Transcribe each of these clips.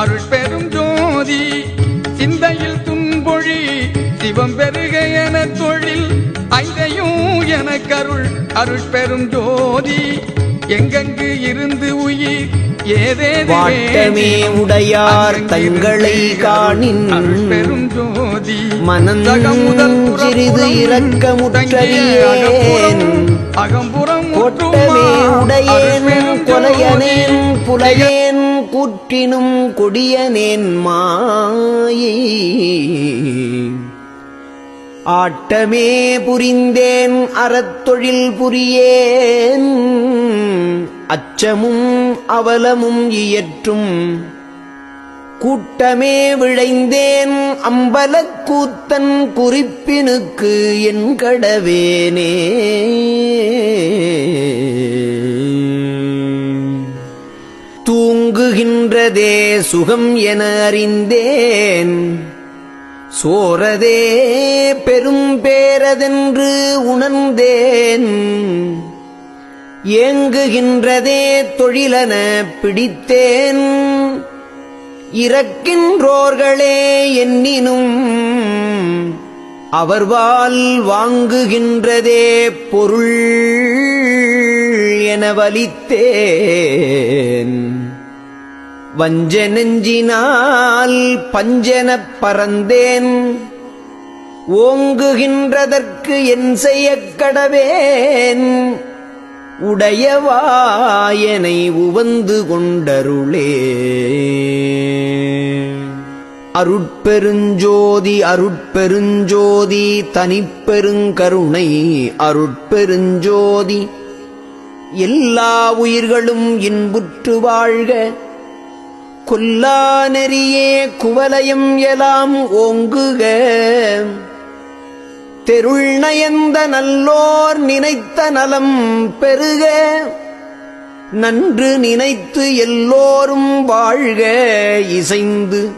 அருள் பெரும் ஜோதி சிந்தையில் துன்பொழி சிவம் பெருக என தொழில் ஐந்தையும் என கருள் அருள் பெரும் ஜோதி. எங்கெங்கு இருந்து உயிர் ஏதேது வாட்டமே வேண்டினும் உடையார் தங்களை காணின் பெரும் ஜோதி. மனம் சகமுதல் சிறிது. அகப்புறம் அகம்புறம் கோட்டமே உடையேன் கொலையனேன் புலையேன் கூற்றினும் கொடியனேன் மாயை ஆட்டமே புரிந்தேன் அறத்தொழில் புரியேன். அச்சமும் அவலமும் இயற்றும். கூட்டமே விழைந்தேன் அம்பலக்கூத்தன் குறிப்பினுக்கு என் கடவேனே. சுகம் என அறிந்தேன். சோரதே பெரும் பேரதென்று உணர்ந்தேன். ஏங்குகின்றதே தொழிலன பிடித்தேன். இறக்கின்றோர்களே என்னினும் அவர்வால் வாங்குகின்றதே பொருள் என வலித்தேன். வஞ்ச நெஞ்சினால் பஞ்சனப் பறந்தேன். ஓங்குகின்றதற்கு என் செய்யக் கடவேன். உடையவாயனை உவந்து கொண்டருளே. அருட்பெருஞ்சோதி அருட்பெருஞ்சோதி தனிப்பெருங்கருணை அருட்பெருஞ்சோதி. எல்லா உயிர்களும் இன்புற்று வாழ்க. கொல்லா நெறியே குவலயம் எலாம் ஓங்குக. தெருள் நயந்த நல்லோர் நினைத்த நலம் பெருக. நன்று நினைத்து எல்லோரும் வாழ்க. இசைந்து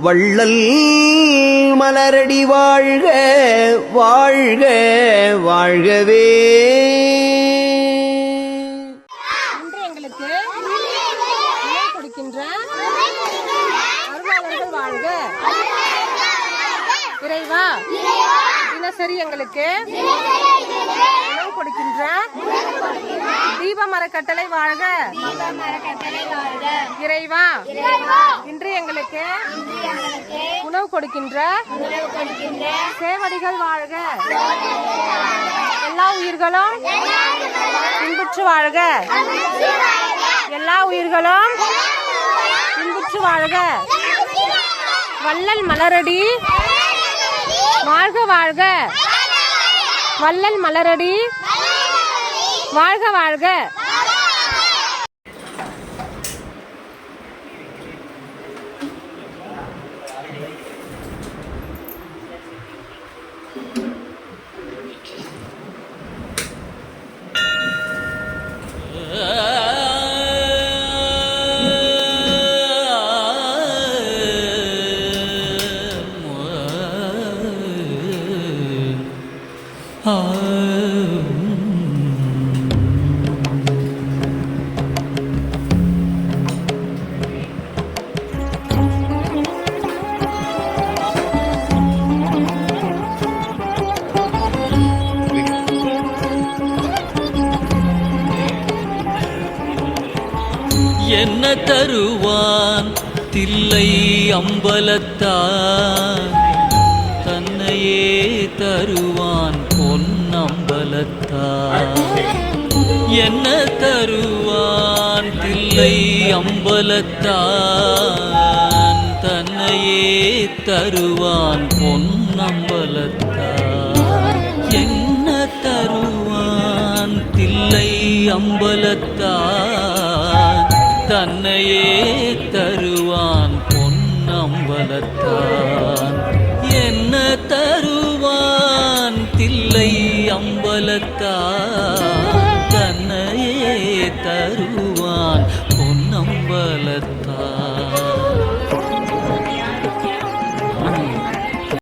வள்ளல் மலரடி வாழ்க. வாழ்க வாழ்கவே இன்று எங்களுக்கு உணவு கொடுக்கின்ற அருளாளர்கள் வாழ்க இறைவா தினசரி எங்களுக்கு உணவு கொடுக்கின்ற தீப மரக்கட்டளை வாழ்க. இறைவா இன்று எங்களுக்கு உணவு கொடுக்கின்ற சேவடிகள் வாழ்க. எல்லா உயிர்களும் இன்புற்று வாழ்க. எல்லா உயிர்களும் இன்புற்று வாழ்க. வள்ளல் மலரடி வாழ்க வாழ்க. வள்ளல் மலரடி. வாழ்க வாழ்க. என்ன தருவான் தில்லை அம்பலத்தான்? பொன்னம்பலத்தான் என்ன தருவான் தில்லை அம்பலத்தான் தன்னையே தருவான் பொன் பொன்னம்பலத்தான் என்ன தருவான் தில்லை அம்பலத்தான் தன்னையே தருவான் பொன் அம்பலத்தான் என்ன தரு தில்லை அம்பலத்தா தன்னையே தருவான்